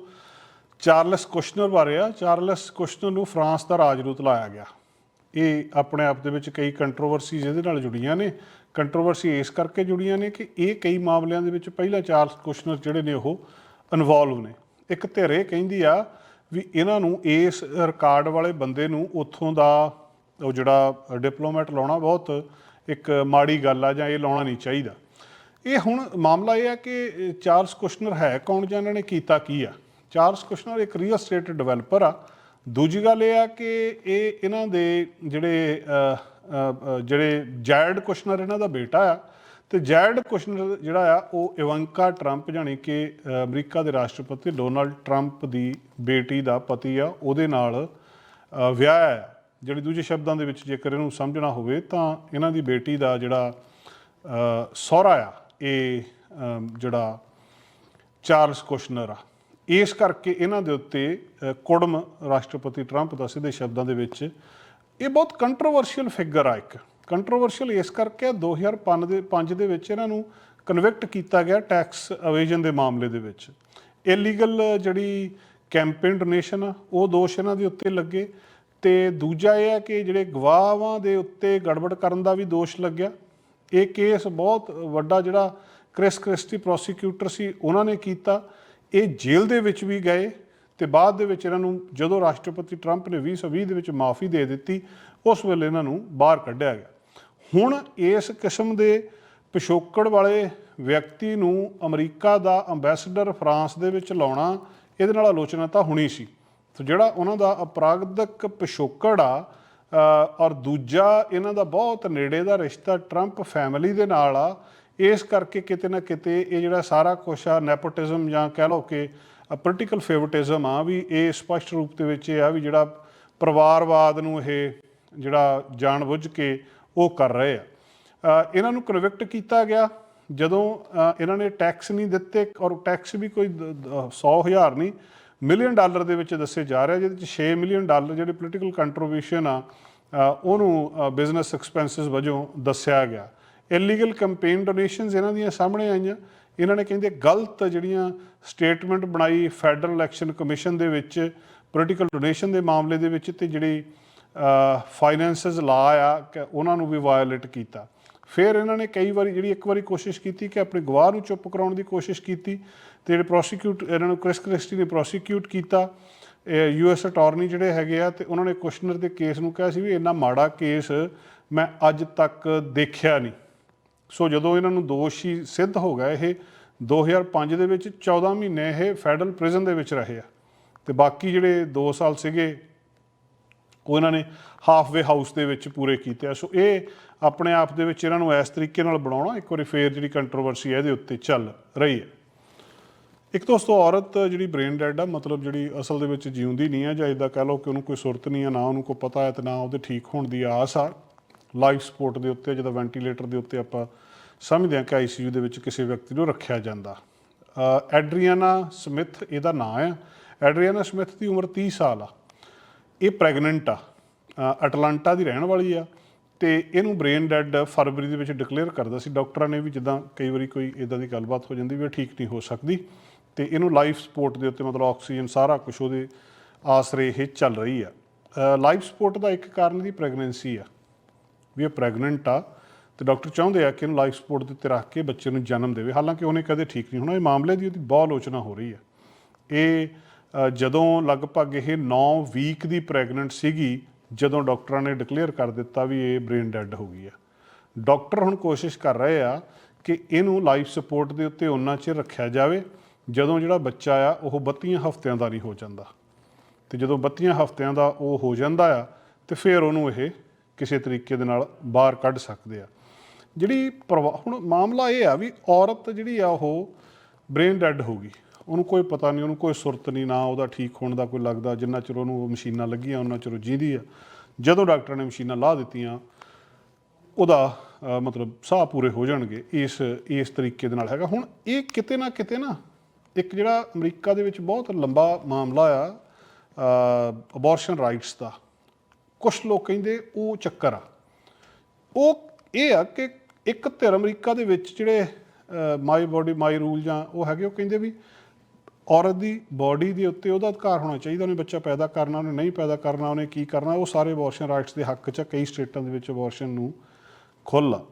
ਚਾਰਲਸ ਕੁਸ਼ਨਰ ਬਾਰੇ ਆ। ਚਾਰਲਸ ਕੁਸ਼ਨਰ ਨੂੰ ਫਰਾਂਸ ਦਾ ਰਾਜਦੂਤ ਲਾਇਆ ਗਿਆ। ਇਹ ਆਪਣੇ ਆਪ ਦੇ ਵਿੱਚ ਕਈ ਕੰਟਰੋਵਰਸੀਜ਼ ਇਹਦੇ ਨਾਲ ਜੁੜੀਆਂ ਨੇ। ਕੰਟਰੋਵਰਸੀ ਇਸ ਕਰਕੇ ਜੁੜੀਆਂ ਨੇ ਕਿ ਇਹ ਕਈ ਮਾਮਲਿਆਂ ਦੇ ਵਿੱਚ ਪਹਿਲਾਂ ਚਾਰਲਸ ਕੁਸ਼ਨਰ ਜਿਹੜੇ ਨੇ ਉਹ ਇਨਵੋਲਵ ਨੇ। ਇੱਕ ਧਿਰ ਇਹ ਕਹਿੰਦੀ ਆ ਵੀ ਇਹਨਾਂ ਨੂੰ ਇਸ ਰਿਕਾਰਡ ਵਾਲੇ ਬੰਦੇ ਨੂੰ ਉੱਥੋਂ ਦਾ ਉਹ ਜਿਹੜਾ ਡਿਪਲੋਮੈਟ ਲਾਉਣਾ ਬਹੁਤ ਇੱਕ ਮਾੜੀ ਗੱਲ ਆ ਜਾਂ ਇਹ ਲਾਉਣਾ ਨਹੀਂ ਚਾਹੀਦਾ। ਇਹ ਹੁਣ ਮਾਮਲਾ ਇਹ ਆ ਕਿ ਚਾਰਲਸ ਕੁਸ਼ਨਰ ਹੈ ਕੌਣ ਜਾਂ ਇਹਨਾਂ ਨੇ ਕੀਤਾ ਕੀ ਆ। ਚਾਰਲਸ ਕੁਸ਼ਨਰ ਇੱਕ ਰੀਅਲ ਸਟੇਟ ਡਿਵੈਲਪਰ ਆ। ਦੂਜੀ ਗੱਲ ਇਹ ਆ ਕਿ ਇਹ ਇਹਨਾਂ ਦੇ ਜਿਹੜੇ ਜਿਹੜੇ ਜੈਡ ਕੁਸ਼ਨਰ ਇਹਨਾਂ ਦਾ ਬੇਟਾ ਆ, ਤੇ ਜੈਡ ਕੁਸ਼ਨਰ ਜਿਹੜਾ ਆ, ਉਹ ਇਵੰਕਾ ਟਰੰਪ ਜਾਣੀ ਕਿ ਅਮਰੀਕਾ ਦੇ ਰਾਸ਼ਟਰਪਤੀ ਡੋਨਲਡ ਟਰੰਪ ਦੀ ਬੇਟੀ ਦਾ ਪਤੀ ਆ, ਉਹਦੇ ਨਾਲ ਵਿਆਹ ਹੈ ਜਿਹੜੀ ਦੂਜੇ ਸ਼ਬਦਾਂ ਦੇ ਵਿੱਚ ਜੇਕਰ ਇਹਨੂੰ ਸਮਝਣਾ ਹੋਵੇ, ਤਾਂ ਇਹਨਾਂ ਦੀ ਬੇਟੀ ਦਾ ਜਿਹੜਾ ਸਹੁਰਾ ਆ, ਇਹ ਜਿਹੜਾ ਚਾਰਲਸ ਕੁਸ਼ਨਰ ਆ। ਇਸ ਕਰਕੇ ਇਹਨਾਂ ਦੇ ਉੱਤੇ ਕੁੜਮ ਰਾਸ਼ਟਰਪਤੀ ਟਰੰਪ ਦਾ ਸਿੱਧੇ ਸ਼ਬਦਾਂ ਦੇ ਵਿੱਚ ਇਹ ਬਹੁਤ ਕੰਟਰੋਵਰਸ਼ੀਅਲ ਫਿਗਰ ਆ ਇੱਕ। ਕੰਟਰੋਵਰਸ਼ੀਅਲ ਇਸ ਕਰਕੇ ਆ 2005 ਦੇ 5 ਦੇ ਵਿੱਚ ਇਹਨਾਂ ਨੂੰ ਕਨਵਿਕਟ ਕੀਤਾ ਗਿਆ ਟੈਕਸ ਅਵੇਜਨ ਦੇ ਮਾਮਲੇ ਦੇ ਵਿੱਚ। ਇਲੀਗਲ ਜਿਹੜੀ ਕੈਂਪੇਨ ਡੋਨੇਸ਼ਨ ਆ, ਉਹ ਦੋਸ਼ ਇਹਨਾਂ ਦੇ ਉੱਤੇ ਲੱਗੇ। ਤੇ ਦੂਜਾ ਇਹ ਹੈ ਕਿ ਜਿਹੜੇ ਗਵਾਹਾਂ ਦੇ ਉੱਤੇ ਗੜਬੜ ਕਰਨ ਦਾ ਵੀ ਦੋਸ਼ ਲੱਗਿਆ। ਇਹ ਕੇਸ ਬਹੁਤ ਵੱਡਾ ਜਿਹੜਾ ਕ੍ਰਿਸ ਕ੍ਰਿਸਟੀ ਪ੍ਰੋਸੀਕਿਊਟਰ ਸੀ, ਉਹਨਾਂ ਨੇ ਕੀਤਾ। ਇਹ ਜੇਲ੍ਹ ਦੇ ਵਿੱਚ ਵੀ ਗਏ ਤੇ ਬਾਅਦ ਦੇ ਵਿੱਚ ਇਹਨਾਂ ਨੂੰ ਜਦੋਂ ਰਾਸ਼ਟਰਪਤੀ ਟਰੰਪ ਨੇ 2020 ਦੇ ਵਿੱਚ ਮਾਫੀ ਦੇ ਦਿੱਤੀ, ਉਸ ਵੇਲੇ ਇਹਨਾਂ ਨੂੰ ਬਾਹਰ ਕੱਢਿਆ ਗਿਆ। ਹੁਣ ਇਸ ਕਿਸਮ ਦੇ ਪਿਛੋਕੜ ਵਾਲੇ ਵਿਅਕਤੀ ਨੂੰ ਅਮਰੀਕਾ ਦਾ ਅੰਬੈਸਡਰ ਫਰਾਂਸ ਦੇ ਵਿੱਚ ਲਾਉਣਾ, ਇਹਦੇ ਨਾਲ ਆਲੋਚਨਾ ਤਾਂ ਹੋਣੀ ਸੀ। ਸੋ ਜਿਹੜਾ ਉਹਨਾਂ ਦਾ ਅਪਰਾਗਤਕ ਪਿਛੋਕੜ ਆ ਔਰ ਦੂਜਾ ਇਹਨਾਂ ਦਾ ਬਹੁਤ ਨੇੜੇ ਦਾ ਰਿਸ਼ਤਾ ਟਰੰਪ ਫੈਮਿਲੀ ਦੇ ਨਾਲ ਆ ਇਸ ਕਰਕੇ ਕਿਤੇ ਨਾ ਕਿਤੇ ਇਹ ਜਿਹੜਾ ਸਾਰਾ ਕੁਛ ਆ ਨੈਪੋਟਿਜ਼ਮ ਜਾਂ ਕਹਿ ਲਓ ਕਿ ਪੋਲੀਟੀਕਲ ਫੇਵਰਟਿਜ਼ਮ ਆ, ਵੀ ਇਹ ਸਪਸ਼ਟ ਰੂਪ ਦੇ ਵਿੱਚ ਇਹ ਆ ਵੀ ਜਿਹੜਾ ਪਰਿਵਾਰਵਾਦ ਨੂੰ ਇਹ ਜਿਹੜਾ ਜਾਣਬੁੱਝ ਕੇ ਉਹ ਕਰ ਰਹੇ ਆ। ਇਹਨਾਂ ਨੂੰ ਕਨਵਿਕਟ ਕੀਤਾ ਗਿਆ। ਜਦੋਂ ਇਹਨਾਂ ਨੇ ਟੈਕਸ ਨਹੀਂ ਦਿੱਤੇ ਔਰ ਟੈਕਸ ਵੀ ਕੋਈ 100000 ਨਹੀਂ ਮਿਲੀਅਨ ਡਾਲਰ ਦੇ ਵਿੱਚ ਦੱਸੇ ਜਾ ਰਿਹਾ, ਜਿਹਦੇ ਵਿੱਚ 6 ਮਿਲੀਅਨ ਡਾਲਰ ਜਿਹੜੇ ਪੋਲੀਟੀਕਲ ਕੰਟਰੀਬਿਊਸ਼ਨ ਆ ਉਹਨੂੰ ਬਿਜ਼ਨਸ ਐਕਸਪੈਂਸਸ ਵਜੋਂ ਦੱਸਿਆ ਗਿਆ। ਇਲੀਗਲ ਕੈਂਪੇਨ ਡੋਨੇਸ਼ਨਸ ਇਹਨਾਂ ਦੀਆਂ ਸਾਹਮਣੇ ਆਈਆਂ। ਇਹਨਾਂ ਨੇ ਕਹਿੰਦੇ ਗਲਤ ਜਿਹੜੀਆਂ ਸਟੇਟਮੈਂਟ ਬਣਾਈ ਫੈਡਰਲ ਇਲੈਕਸ਼ਨ ਕਮਿਸ਼ਨ ਦੇ ਵਿੱਚ ਪੋਲੀਟੀਕਲ ਡੋਨੇਸ਼ਨ ਦੇ ਮਾਮਲੇ ਦੇ ਵਿੱਚ ਤੇ ਜਿਹੜੀ ਫਾਈਨੈਂਸਸ ਲਾ ਆ ਉਹਨਾਂ ਨੂੰ ਵੀ ਵਾਇਓਲੇਟ ਕੀਤਾ। ਫਿਰ ਇਹਨਾਂ ਨੇ ਕਈ ਵਾਰੀ ਜਿਹੜੀ ਇੱਕ ਵਾਰੀ ਕੋਸ਼ਿਸ਼ ਕੀਤੀ ਕਿ ਆਪਣੇ ਗਵਾਹ ਨੂੰ ਚੁੱਪ ਕਰਾਉਣ ਦੀ ਕੋਸ਼ਿਸ਼ ਕੀਤੀ ਤੇ ਜਿਹੜੇ ਪ੍ਰੋਸੀਕਿਊਟ ਇਹਨਾਂ ਨੂੰ ਕ੍ਰਿਸ ਕ੍ਰਿਸਟੀ ਨੇ ਪ੍ਰੋਸੀਕਿਊਟ ਕੀਤਾ। ਯੂ ਐਸ ਅਟਾਰਨੀ ਜਿਹੜੇ ਹੈਗੇ ਆ ਤੇ ਉਹਨਾਂ ਨੇ ਕੁਸ਼ਨਰ ਦੇ ਕੇਸ ਨੂੰ ਕਿਹਾ ਸੀ ਵੀ ਇੰਨਾ ਮਾੜਾ ਕੇਸ ਮੈਂ ਅੱਜ ਤੱਕ ਦੇਖਿਆ ਨਹੀਂ। ਸੋ ਜਦੋਂ ਇਹਨਾਂ ਨੂੰ ਦੋਸ਼ੀ ਸਿੱਧ ਹੋ ਗਿਆ, ਇਹ 2005 ਦੇ ਵਿੱਚ 14 ਮਹੀਨੇ ਇਹ ਫੈਡਰਲ ਪ੍ਰਿਜ਼ਨ ਦੇ ਵਿੱਚ ਰਹੇ ਆ। ਤੇ ਬਾਕੀ ਜਿਹੜੇ 2 ਸਾਲ ਸੀਗੇ, ਉਹ ਇਹਨਾਂ ਨੇ ਹਾਫਵੇ ਹਾਊਸ ਦੇ ਵਿੱਚ ਪੂਰੇ ਕੀਤੇ ਆ। ਸੋ ਇਹ ਆਪਣੇ ਆਪ ਦੇ ਵਿੱਚ ਇਹਨਾਂ ਨੂੰ ਇਸ ਤਰੀਕੇ ਨਾਲ ਬਣਾਉਣਾ, ਇੱਕ ਵਾਰੀ ਫੇਰ ਜਿਹੜੀ ਕੰਟਰੋਵਰਸੀ ਹੈ ਇਹਦੇ ਉੱਤੇ ਚੱਲ ਰਹੀ ਹੈ। ਇੱਕ ਦੋਸਤੋ ਔਰਤ ਜਿਹੜੀ ਬ੍ਰੇਨ ਡੈਡ ਆ, ਮਤਲਬ ਜਿਹੜੀ ਅਸਲ ਦੇ ਵਿੱਚ ਜਿਉਂਦੀ ਨਹੀਂ ਆ, ਜਾਂ ਇਦਾਂ ਕਹਿ ਲਓ ਕਿ ਉਹਨੂੰ ਕੋਈ ਸੁਰਤ ਨਹੀਂ ਆ, ਨਾ ਉਹਨੂੰ ਕੋਈ ਪਤਾ ਹੈ ਤੇ ਨਾ ਉਹਦੇ ਠੀਕ ਹੋਣ ਦੀ ਆਸ ਆ। ਲਾਈਫ ਸਪੋਰਟ ਦੇ ਉੱਤੇ ਜਦੋਂ ਵੈਂਟੀਲੇਟਰ ਦੇ ਉੱਤੇ ਆਪਾਂ ਸਮਝਦੇ ਹਾਂ ਕਿ ਆਈਸੀਯੂ ਦੇ ਵਿੱਚ ਕਿਸੇ ਵਿਅਕਤੀ ਨੂੰ ਰੱਖਿਆ ਜਾਂਦਾ। ਐਡਰੀਆਨਾ ਸਮਿਥ ਇਹਦਾ ਨਾਂ ਆ। ਐਡਰੀਆਨਾ ਸਮਿਥ ਦੀ ਉਮਰ 30 ਸਾਲ ਆ। ਇਹ ਪ੍ਰੈਗਨੈਂਟ ਆ। ਅਟਲਾਂਟਾ ਦੀ ਰਹਿਣ ਵਾਲੀ ਆ ਤੇ ਇਹਨੂੰ ਬ੍ਰੇਨ ਡੈਡ ਫਰਵਰੀ ਦੇ ਵਿੱਚ ਡਿਕਲੇਅਰ ਕਰਦਾ ਸੀ। ਡਾਕਟਰਾਂ ਨੇ ਵੀ ਜਿੱਦਾਂ ਕਈ ਵਾਰੀ ਕੋਈ ਇਦਾਂ ਦੀ ਗੱਲਬਾਤ ਹੋ ਜਾਂਦੀ ਵੀ ਇਹ ਠੀਕ ਨਹੀਂ ਹੋ ਸਕਦੀ ਤੇ ਇਹਨੂੰ ਲਾਈਫ ਸਪੋਰਟ ਦੇ ਉੱਤੇ ਮਤਲਬ ਆਕਸੀਜਨ ਸਾਰਾ ਕੁਝ ਉਹਦੇ ਆਸਰੇ ਇਹ ਚੱਲ ਰਹੀ ਆ। ਲਾਈਫ ਸਪੋਰਟ ਦਾ ਇੱਕ ਕਾਰਨ ਦੀ ਪ੍ਰੈਗਨੈਂਸੀ ਆ। ਵੀ ਇਹ ਪ੍ਰੈਗਨੈਂਟ ਆ ਤੇ ਡਾਕਟਰ ਚਾਹੁੰਦੇ ਆ ਕਿ ਇਹਨੂੰ ਲਾਈਫ ਸਪੋਰਟ ਦੇ ਉੱਤੇ ਰੱਖ ਕੇ ਬੱਚੇ ਨੂੰ ਜਨਮ ਦੇਵੇ। ਹਾਲਾਂਕਿ ਉਹਨੇ ਕਦੇ ਠੀਕ ਨਹੀਂ ਹੋਣਾ। ਇਹ ਮਾਮਲੇ ਦੀ ਉਹਦੀ ਬਹੁਤ ਆਲੋਚਨਾ ਹੋ ਰਹੀ ਹੈ ਇਹ ਜਦੋਂ ਲਗਭਗ ਇਹ 9 ਵੀਕ ਦੀ ਪ੍ਰੈਗਨੈਂਟ ਸੀਗੀ, ਜਦੋਂ ਡਾਕਟਰਾਂ ਨੇ ਡਿਕਲੇਅਰ ਕਰ ਦਿੱਤਾ ਵੀ ਇਹ ਬ੍ਰੇਨ ਡੈੱਡ ਹੋ ਗਈ ਆ। ਡਾਕਟਰ ਹੁਣ ਕੋਸ਼ਿਸ਼ ਕਰ ਰਹੇ ਆ ਕਿ ਇਹਨੂੰ ਲਾਈਫ ਸਪੋਰਟ ਦੇ ਉੱਤੇ ਉਹਨਾਂ ਚਿਰ ਰੱਖਿਆ ਜਾਵੇ, ਜਦੋਂ ਜਿਹੜਾ ਬੱਚਾ ਆ, ਉਹ 32 ਹਫ਼ਤਿਆਂ ਦਾ ਨਹੀਂ ਹੋ ਜਾਂਦਾ। ਤੇ ਜਦੋਂ 32 ਹਫ਼ਤਿਆਂ ਦਾ ਉਹ ਹੋ ਜਾਂਦਾ ਆ, ਤੇ ਫਿਰ ਉਹਨੂੰ ਇਹ ਕਿਸੇ ਤਰੀਕੇ ਦੇ ਨਾਲ ਬਾਹਰ ਕੱਢ ਸਕਦੇ ਆ। ਜਿਹੜੀ ਪਰਵਾ- ਹੁਣ ਮਾਮਲਾ ਇਹ ਆ ਵੀ ਔਰਤ ਜਿਹੜੀ ਆ ਉਹ ਬ੍ਰੇਨ ਡੈਡ ਹੋ ਗਈ। ਉਹਨੂੰ ਕੋਈ ਪਤਾ ਨਹੀਂ, ਉਹਨੂੰ ਕੋਈ ਸੁਰਤ ਨਹੀਂ, ਨਾ ਉਹਦਾ ਠੀਕ ਹੋਣ ਦਾ ਕੋਈ ਲੱਗਦਾ। ਜਿੰਨਾ ਚਿਰ ਉਹਨੂੰ ਉਹ ਮਸ਼ੀਨਾਂ ਲੱਗੀਆਂ, ਉਹਨਾਂ ਚਿਰ ਉਹ ਜੀਂਦੀ ਆ। ਜਦੋਂ ਡਾਕਟਰਾਂ ਨੇ ਮਸ਼ੀਨਾਂ ਲਾ ਦਿੱਤੀਆਂ, ਉਹਦਾ ਮਤਲਬ ਸਾਹ ਪੂਰੇ ਹੋ ਜਾਣਗੇ। ਇਸ ਇਸ ਤਰੀਕੇ ਦੇ ਨਾਲ ਹੈਗਾ। ਹੁਣ ਇਹ ਕਿਤੇ ਨਾ ਕਿਤੇ ਨਾ ਇੱਕ ਜਿਹੜਾ ਅਮਰੀਕਾ ਦੇ ਵਿੱਚ ਬਹੁਤ ਲੰਬਾ ਮਾਮਲਾ ਆ ਅਬੋਰਸ਼ਨ ਰਾਈਟਸ ਦਾ। ਕੁਝ ਲੋਕ ਕਹਿੰਦੇ ਉਹ ਚੱਕਰ ਆ। ਉਹ ਇਹ ਆ ਕਿ ਇੱਕ ਧਿਰ ਅਮਰੀਕਾ ਦੇ ਵਿੱਚ ਜਿਹੜੇ ਮਾਈ ਬੋਡੀ, ਮਾਈ ਰੂਲ ਜਾਂ ਉਹ ਹੈਗੇ, ਉਹ ਕਹਿੰਦੇ ਵੀ ਔਰਤ ਦੀ ਬਾਡੀ ਦੇ ਉੱਤੇ ਉਹਦਾ ਅਧਿਕਾਰ ਹੋਣਾ ਚਾਹੀਦਾ, ਉਹਨੇ ਬੱਚਾ ਪੈਦਾ ਕਰਨਾ, ਉਹਨੇ ਨਹੀਂ ਪੈਦਾ ਕਰਨਾ, ਉਹਨੇ ਕੀ ਕਰਨਾ, ਉਹ ਸਾਰੇ ਅਬੋਰਸ਼ਨ ਰਾਈਟਸ ਦੇ ਹੱਕ 'ਚ ਕਈ ਸਟੇਟਾਂ ਦੇ ਵਿੱਚ ਅਬੋਰਸ਼ਨ ਨੂੰ ਖੁੱਲ੍ਹ ਆ।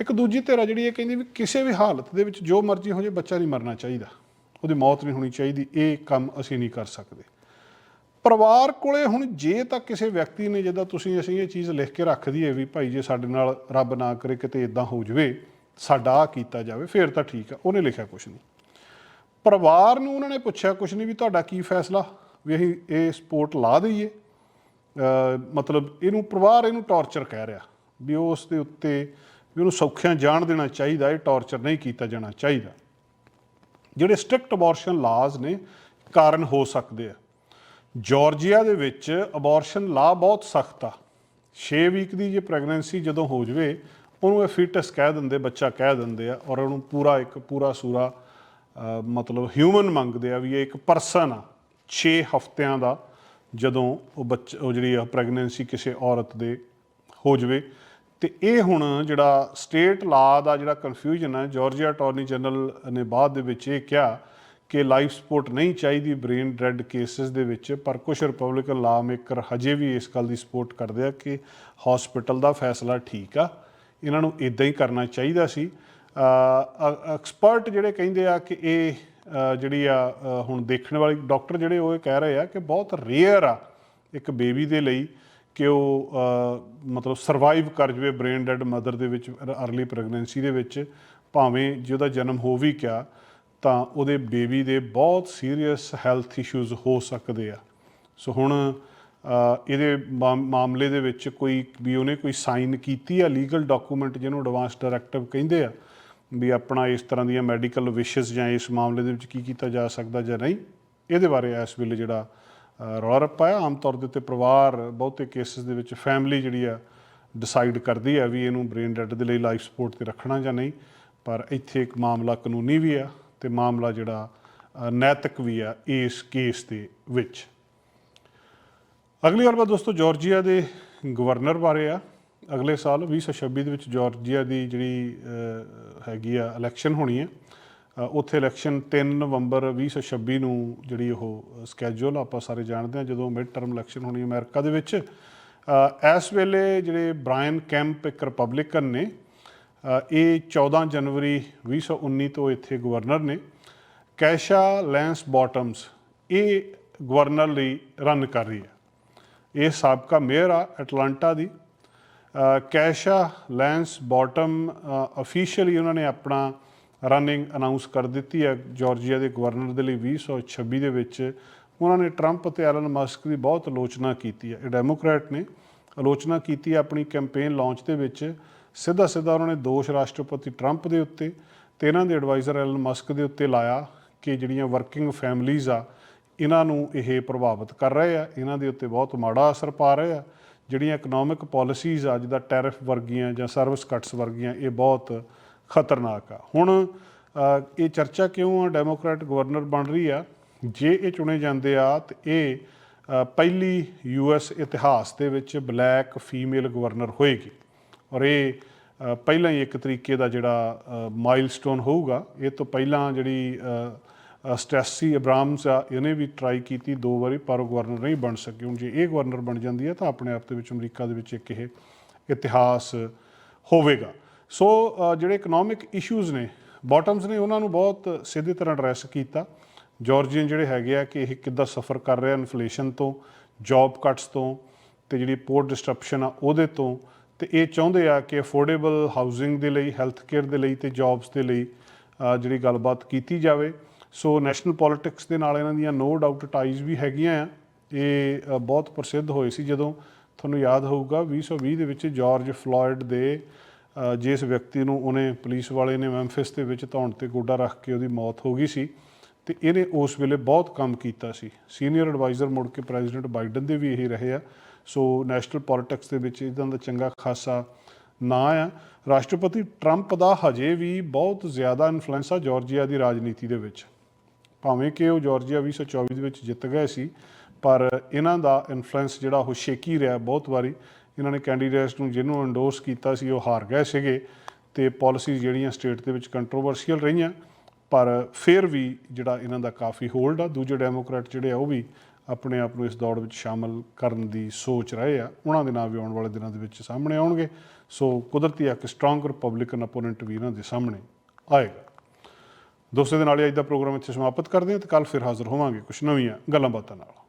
ਇੱਕ ਦੂਜੀ ਧਿਰ ਆ ਜਿਹੜੀ ਇਹ ਕਹਿੰਦੀ ਵੀ ਕਿਸੇ ਵੀ ਹਾਲਤ ਦੇ ਵਿੱਚ ਜੋ ਮਰਜ਼ੀ ਹੋ ਜੇ ਬੱਚਾ ਨਹੀਂ ਮਰਨਾ ਚਾਹੀਦਾ। ਉਹਦੀ ਮੌਤ ਨਹੀਂ ਹੋਣੀ ਚਾਹੀਦੀ, ਇਹ ਕੰਮ ਅਸੀਂ ਨਹੀਂ ਕਰ ਸਕਦੇ। ਪਰਿਵਾਰ ਕੋਲੇ ਹੁਣ ਜੇ ਤਾਂ ਕਿਸੇ ਵਿਅਕਤੀ ਨੇ ਜਿੱਦਾਂ ਤੁਸੀਂ ਅਸੀਂ ਇਹ ਚੀਜ਼ ਲਿਖ ਕੇ ਰੱਖ ਦਈਏ ਵੀ ਭਾਈ ਜੇ ਸਾਡੇ ਨਾਲ ਰੱਬ ਨਾ ਕਰੇ, ਕਿਤੇ ਇਦਾਂ ਹੋ ਜਵੇ, ਸਾਡਾ ਆ ਕੀਤਾ ਜਾਵੇ, ਫਿਰ ਤਾਂ ਠੀਕ ਆ, ਉਹਨੇ ਲਿਖਿਆ ਕੁਝ ਨਹੀਂ। ਪਰਿਵਾਰ ਨੂੰ ਉਹਨਾਂ ਨੇ ਪੁੱਛਿਆ ਕੁਝ ਨਹੀਂ ਵੀ ਤੁਹਾਡਾ ਕੀ ਫੈਸਲਾ? ਵੀ ਅਸੀਂ ਇਹ ਸਪੋਰਟ ਲਾ ਦਈਏ। ਮਤਲਬ ਇਹਨੂੰ ਪਰਿਵਾਰ ਇਹਨੂੰ ਟੌਰਚਰ ਕਹਿ ਰਿਹਾ ਵੀ ਉਹ ਉਸ ਦੇ ਉੱਤੇ ਵੀ ਉਹਨੂੰ ਸੌਖਿਆਂ ਜਾਣ ਦੇਣਾ ਚਾਹੀਦਾ, ਇਹ ਟੌਰਚਰ ਨਹੀਂ ਕੀਤਾ ਜਾਣਾ ਚਾਹੀਦਾ। ਜਿਹੜੇ ਸਟ੍ਰਿਕਟ ਅਬੋਰਸ਼ਨ ਲਾਜ਼ ਨੇ ਕਾਰਨ ਹੋ ਸਕਦੇ ਆ। ਜਾਰਜੀਆ ਦੇ ਵਿੱਚ ਅਬੋਰਸ਼ਨ ਲਾ ਬਹੁਤ ਸਖਤ ਆ। 6 ਵੀਕ ਦੀ ਜੇ ਪ੍ਰੈਗਨੈਂਸੀ ਜਦੋਂ ਹੋ ਜਵੇ, ਉਹਨੂੰ ਇਹ ਫੀਟਸ ਕਹਿ ਦਿੰਦੇ, ਬੱਚਾ ਕਹਿ ਦਿੰਦੇ ਆ ਔਰ ਉਹਨੂੰ ਪੂਰਾ ਇੱਕ ਪੂਰਾ ਸੂਰਾ ਮਤਲਬ ਹਿਊਮਨ ਮੰਗਦੇ ਆ ਵੀ ਇਹ ਇੱਕ ਪਰਸਨ ਆ। 6 ਹਫ਼ਤਿਆਂ ਦਾ ਜਦੋਂ ਉਹ ਬੱਚ, ਉਹ ਜਿਹੜੀ ਆ ਪ੍ਰੈਗਨੈਂਸੀ ਕਿਸੇ ਔਰਤ ਦੇ ਹੋ ਜਵੇ। ਤੇ ਇਹ ਹੁਣ ਜਿਹੜਾ ਸਟੇਟ ਲਾ ਦਾ ਜਿਹੜਾ ਕਨਫਿਊਜ਼ਨ ਹੈ ਜਾਰਜੀਆ ਅਟਾਰਨੀ ਜਨਰਲ ਨੇ ਬਾਅਦ ਦੇ ਵਿੱਚ ਇਹ ਕਿਹਾ ਕਿ ਲਾਈਫ ਸਪੋਰਟ ਨਹੀਂ ਚਾਹੀਦੀ ਬ੍ਰੇਨ ਡੈਡ ਕੇਸਿਸ ਦੇ ਵਿੱਚ, ਪਰ ਕੁਝ ਰਿਪਬਲਿਕਨ ਲਾ ਮੇਕਰ ਹਜੇ ਵੀ ਇਸ ਗੱਲ ਦੀ ਸਪੋਰਟ ਕਰਦੇ ਆ ਕਿ ਹਸਪੀਟਲ ਦਾ ਫੈਸਲਾ ਠੀਕ ਆ। ਇਹਨਾਂ ਨੂੰ ਇਦਾਂ ਹੀ ਕਰਨਾ ਚਾਹੀਦਾ ਸੀ। ਐਕਸਪਰਟ ਜਿਹੜੇ ਕਹਿੰਦੇ ਆ ਕਿ ਇਹ ਜਿਹੜੀ ਆ ਹੁਣ ਦੇਖਣ ਵਾਲੇ ਡਾਕਟਰ ਜਿਹੜੇ ਉਹ ਇਹ ਕਹਿ ਰਹੇ ਆ ਕਿ ਬਹੁਤ ਰੇਅਰ ਆ ਇੱਕ ਬੇਬੀ ਦੇ ਲਈ ਕਿ ਉਹ ਮਤਲਬ ਸਰਵਾਈਵ ਕਰ ਜਵੇ ਬ੍ਰੇਨ ਡੈਡ ਮਦਰ ਦੇ ਵਿੱਚ ਅਰਲੀ ਪ੍ਰੈਗਨੈਂਸੀ ਦੇ ਵਿੱਚ, ਭਾਵੇਂ ਜਿਹਦਾ ਜਨਮ ਹੋ ਵੀ ਗਿਆ। ਤਾਂ ਉਹਦੇ ਬੇਬੀ ਦੇ ਬਹੁਤ ਸੀਰੀਅਸ ਹੈਲਥ ਇਸ਼ੂਜ਼ ਹੋ ਸਕਦੇ ਆ। ਸੋ ਹੁਣ ਇਹਦੇ ਮਾਮ- ਮਾਮਲੇ ਦੇ ਵਿੱਚ ਕੋਈ, ਵੀ ਉਹਨੇ ਕੋਈ ਸਾਈਨ ਕੀਤੀ ਆ ਲੀਗਲ ਡਾਕੂਮੈਂਟ ਜਿਹਨੂੰ ਐਡਵਾਂਸ ਡਾਇਰੈਕਟਿਵ ਕਹਿੰਦੇ ਆ, ਵੀ ਆਪਣਾ ਇਸ ਤਰ੍ਹਾਂ ਦੀਆਂ ਮੈਡੀਕਲ ਵਿਸ਼ੇਸ ਜਾਂ ਇਸ ਮਾਮਲੇ ਦੇ ਵਿੱਚ ਕੀ ਕੀਤਾ ਜਾ ਸਕਦਾ ਜਾਂ ਨਹੀਂ, ਇਹਦੇ ਬਾਰੇ ਇਸ ਵੇਲੇ ਜਿਹੜਾ ਰੌਲਾ ਰੱਪਾ ਆਮ ਤੌਰ ਦੇ ਉੱਤੇ ਪਰਿਵਾਰ ਬਹੁਤੇ ਕੇਸਿਸ ਦੇ ਵਿੱਚ ਫੈਮਿਲੀ ਜਿਹੜੀ ਆ ਡਿਸਾਈਡ ਕਰਦੀ ਆ ਵੀ ਇਹਨੂੰ ਬ੍ਰੇਨ ਡੈਡ ਦੇ ਲਈ ਲਾਈਫ ਸਪੋਰਟ ਤੇ ਰੱਖਣਾ ਜਾਂ ਨਹੀਂ, ਪਰ ਇੱਥੇ ਇੱਕ ਮਾਮਲਾ ਕਾਨੂੰਨੀ ਵੀ ਆ। ਤੇ ਮਾਮਲਾ ਜਿਹੜਾ ਨੈਤਿਕ ਵੀ ਆ ਇਸ ਕੇਸ ਦੇ ਵਿੱਚ। ਅਗਲੀ ਗੱਲਬਾਤ ਦੋਸਤੋ ਜਾਰਜੀਆ ਦੇ ਗਵਰਨਰ ਬਾਰੇ ਆ। ਅਗਲੇ ਸਾਲ 2026 ਦੇ ਵਿੱਚ ਜਾਰਜੀਆ ਦੀ ਜਿਹੜੀ ਹੈਗੀ ਆ ਇਲੈਕਸ਼ਨ ਹੋਣੀ ਹੈ ਉੱਥੇ ਇਲੈਕਸ਼ਨ 3 ਨਵੰਬਰ 2026 ਨੂੰ ਜਿਹੜੀ ਉਹ ਸਕੇਜੂਲ ਆਪਾਂ ਸਾਰੇ ਜਾਣਦੇ ਹਾਂ ਜਦੋਂ ਮਿਡ ਟਰਮ ਇਲੈਕਸ਼ਨ ਹੋਣੀ ਅਮਰੀਕਾ ਦੇ ਵਿੱਚ। ਇਸ ਵੇਲੇ ਜਿਹੜੇ ਬ੍ਰਾਇਨ ਕੈਂਪ ਇੱਕ ਰਿਪਬਲਿਕਨ ਨੇ ਇਹ 14 ਜਨਵਰੀ 2019 ਤੋਂ ਇੱਥੇ ਗਵਰਨਰ ਨੇ ਕੈਸ਼ਾ ਲੈਂਸ ਬਾਟਮਸ, ਇਹ ਗਵਰਨਰ ਲਈ ਰਨ ਕਰ ਰਹੀ ਹੈ। ਇਹ ਸਾਬਕਾ ਮੇਅਰ ਆ ਐਟਲਾਂਟਾ ਦੀ। ਕੈਸ਼ਾ ਲੈਂਸ ਬਾਟਮ ਅਫੀਸ਼ੀਅਲੀ ਉਹਨਾਂ ਨੇ ਆਪਣਾ ਰਨਿੰਗ ਅਨਾਉਂਸ ਕਰ ਦਿੱਤੀ ਹੈ। ਜਾਰਜੀਆ ਦੇ ਗਵਰਨਰ ਦੇ ਲਈ 2026 ਦੇ ਵਿੱਚ ਉਹਨਾਂ ਨੇ ਟਰੰਪ ਅਤੇ ਐਲਨ ਮਸਕ ਦੀ ਬਹੁਤ ਆਲੋਚਨਾ ਕੀਤੀ ਹੈ। ਇਹ ਡੈਮੋਕ੍ਰੈਟ ਨੇ ਆਲੋਚਨਾ ਕੀਤੀ ਆਪਣੀ ਕੈਂਪੇਨ ਲਾਂਚ ਦੇ ਵਿੱਚ। ਸਿੱਧਾ ਸਿੱਧਾ ਉਹਨਾਂ ਨੇ ਦੋਸ਼ ਰਾਸ਼ਟਰਪਤੀ ਟਰੰਪ ਦੇ ਉੱਤੇ ਤੇ ਇਹਨਾਂ ਦੇ ਐਡਵਾਈਜ਼ਰ ਐਲਨ ਮਸਕ ਦੇ ਉੱਤੇ ਲਾਇਆ ਕਿ ਜਿਹੜੀਆਂ ਵਰਕਿੰਗ ਫੈਮਲੀਆਂ ਆ ਇਹਨਾਂ ਨੂੰ ਇਹ ਪ੍ਰਭਾਵਿਤ ਕਰ ਰਹੇ ਆ ਇਹਨਾਂ ਦੇ ਉੱਤੇ ਬਹੁਤ ਮਾੜਾ ਅਸਰ ਪਾ ਰਹੇ ਆ। ਜਿਹੜੀਆਂ ਇਕਨੋਮਿਕ ਪਾਲਿਸੀਜ਼ ਆ ਦਾ ਟੈਰਿਫ ਵਰਗੀਆਂ ਜਾਂ ਸਰਵਿਸ ਕੱਟਸ ਵਰਗੀਆਂ ਇਹ ਬਹੁਤ ਖਤਰਨਾਕ ਆ। ਹੁਣ ਇਹ ਚਰਚਾ ਕਿਉਂ ਆ ਡੈਮੋਕ੍ਰੈਟ ਗਵਰਨਰ ਬਣ ਰਹੀ ਆ? ਜੇ ਇਹ ਚੁਣੇ ਜਾਂਦੇ ਆ ਤੇ ਇਹ ਅ, ਪਹਿਲੀ ਯੂਐਸ ਇਤਿਹਾਸ ਦੇ ਵਿੱਚ ਬਲੈਕ ਫੀਮੇਲ ਗਵਰਨਰ ਹੋਏਗੀ। ਔਰ ਇਹ ਪਹਿਲਾਂ ਹੀ ਇੱਕ ਤਰੀਕੇ ਦਾ ਜਿਹੜਾ ਮਾਈਲਸਟੋਨ ਹੋਊਗਾ ਇਹ ਤੋਂ ਪਹਿਲਾਂ ਜਿਹੜੀ ਅ, ਸਟੈਸੀ ਅਬਰਾਮਸ ਆ ਇਹਨੇ ਵੀ ਟਰਾਈ ਕੀਤੀ ਦੋ ਵਾਰੀ ਪਰ ਉਹ ਗਵਰਨਰ ਨਹੀਂ ਬਣ ਸਕੀ। ਹੁਣ ਜੇ ਇਹ ਗਵਰਨਰ ਬਣ ਜਾਂਦੀ ਹੈ ਤਾਂ ਆਪਣੇ ਆਪ ਦੇ ਵਿੱਚ ਅਮਰੀਕਾ ਦੇ ਵਿੱਚ ਇੱਕ ਇਹ ਇਤਿਹਾਸ ਹੋਵੇਗਾ। ਸੋ ਜਿਹੜੇ ਇਕਨੋਮਿਕ ਇਸ਼ੂਜ਼ ਨੇ ਬਾਟਮਸ ਨੇ ਉਹਨਾਂ ਨੂੰ ਬਹੁਤ ਸਿੱਧੀ ਤਰ੍ਹਾਂ ਐਡਰੈਸ ਕੀਤਾ। ਜਾਰਜੀਅਨ ਜਿਹੜੇ ਹੈਗੇ ਆ ਕਿ ਇਹ ਕਿੱਦਾਂ ਸਫਰ ਕਰ ਰਿਹਾ ਇਨਫਲੇਸ਼ਨ ਤੋਂ ਜੌਬ ਕੱਟਸ ਤੋਂ ਤੇ ਜਿਹੜੀ ਪੋਰਟ ਡਿਸਟਰਪਸ਼ਨ ਆ ਉਹਦੇ ਤੋਂ ਤੇ ਇਹ ਚਾਹੁੰਦੇ ਆ ਕਿ ਅਫੋਰਡੇਬਲ ਹਾਊਸਿੰਗ ਦੇ ਲਈ ਹੈਲਥ ਕੇਅਰ ਦੇ ਲਈ ਤੇ ਜੌਬਸ ਦੇ ਲਈ ਜਿਹੜੀ ਗੱਲਬਾਤ ਕੀਤੀ ਜਾਵੇ। ਸੋ ਨੈਸ਼ਨਲ ਪੋਲਿਟਿਕਸ ਦੇ ਨਾਲ ਇਹਨਾਂ ਦੀਆਂ ਨੋ ਡਾਊਟ ਟਾਈਜ਼ ਵੀ ਹੈਗੀਆਂ ਆ। ਇਹ ਬਹੁਤ ਪ੍ਰਸਿੱਧ ਹੋਏ ਸੀ ਜਦੋਂ ਤੁਹਾਨੂੰ ਯਾਦ ਹੋਊਗਾ 2020 ਦੇ ਵਿੱਚ ਜਾਰਜ ਫਲੋਇਡ ਦੇ ਜਿਸ ਵਿਅਕਤੀ ਨੂੰ ਉਹਨੇ ਪੁਲਿਸ ਵਾਲੇ ਨੇ ਮੈਂਫਿਸ ਦੇ ਵਿੱਚ ਧੌਣ ਤੇ ਗੋਡਾ ਰੱਖ ਕੇ ਉਹਦੀ ਮੌਤ ਹੋ ਗਈ ਸੀ। ਤੇ ਇਹਨੇ ਉਸ ਵੇਲੇ ਬਹੁਤ ਕੰਮ ਕੀਤਾ ਸੀ। ਸੀਨੀਅਰ ਐਡਵਾਈਜ਼ਰ ਮੁੜ ਕੇ ਪ੍ਰੈਜ਼ੀਡੈਂਟ ਬਾਈਡਨ ਦੇ ਵੀ ਇਹੀ ਰਹੇ ਆ। ਸੋ ਨੈਸ਼ਨਲ ਪੋਲਿਟਿਕਸ ਦੇ ਵਿੱਚ ਇਦਾਂ ਦਾ ਚੰਗਾ ਖਾਸਾ ਨਾਂ ਆ। ਰਾਸ਼ਟਰਪਤੀ ਟਰੰਪ ਦਾ ਹਜੇ ਵੀ ਬਹੁਤ ਜ਼ਿਆਦਾ ਇਨਫਲੂਐਂਸ ਆ ਜਾਰਜੀਆ ਦੀ ਰਾਜਨੀਤੀ ਦੇ ਵਿੱਚ। ਭਾਵੇਂ ਕਿ ਉਹ ਜਾਰਜੀਆ 2024 ਦੇ ਵਿੱਚ ਜਿੱਤ ਗਏ ਸੀ, ਪਰ ਇਹਨਾਂ ਦਾ ਇਨਫਲੂਐਂਸ ਜਿਹੜਾ ਉਹ ਸ਼ੇਕੀ ਰਿਹਾ ਬਹੁਤ ਵਾਰੀ। ਇਹਨਾਂ ਨੇ ਕੈਂਡੀਡੇਟਸ ਨੂੰ ਜਿਹਨੂੰ ਐਂਡੋਰਸ ਕੀਤਾ ਸੀ, ਉਹ ਹਾਰ ਗਏ ਸੀਗੇ ਤੇ ਪਾਲਿਸੀਜ਼ ਜਿਹੜੀਆਂ ਸਟੇਟ ਦੇ ਵਿੱਚ ਕੰਟਰੋਵਰਸ਼ੀਅਲ ਰਹੀਆਂ, ਪਰ ਫਿਰ ਵੀ ਜਿਹੜਾ ਇਹਨਾਂ ਦਾ ਕਾਫੀ ਹੋਲਡ ਆ, ਦੂਜੇ ਡੈਮੋਕ੍ਰੈਟ ਜਿਹੜੇ ਆ ਉਹ ਵੀ ਆਪਣੇ ਆਪ ਨੂੰ ਇਸ ਦੌੜ ਵਿੱਚ ਸ਼ਾਮਲ ਕਰਨ ਦੀ ਸੋਚ ਰਹੇ ਆ। ਉਹਨਾਂ ਦੇ ਨਾਂ ਵੀ ਆਉਣ ਵਾਲੇ ਦਿਨਾਂ ਦੇ ਵਿੱਚ ਸਾਹਮਣੇ ਆਉਣਗੇ। ਸੋ ਕੁਦਰਤੀ ਆ ਕਿ ਸਟਰੋਂਗ ਰਿਪਬਲਿਕਨ ਅਪੋਨੈਂਟ ਵੀ ਇਹਨਾਂ ਦੇ ਸਾਹਮਣੇ ਆਏਗਾ। ਦੋਸਤੋ ਦੇ ਨਾਲ ਹੀ ਅੱਜ ਦਾ ਪ੍ਰੋਗਰਾਮ ਇੱਥੇ ਸਮਾਪਤ ਕਰਦੇ ਹਾਂ ਤੇ ਕੱਲ ਫਿਰ ਹਾਜ਼ਰ ਹੋਵਾਂਗੇ ਕੁਝ ਨਵੀਆਂ ਗੱਲਾਂ ਬਾਤਾਂ ਨਾਲ।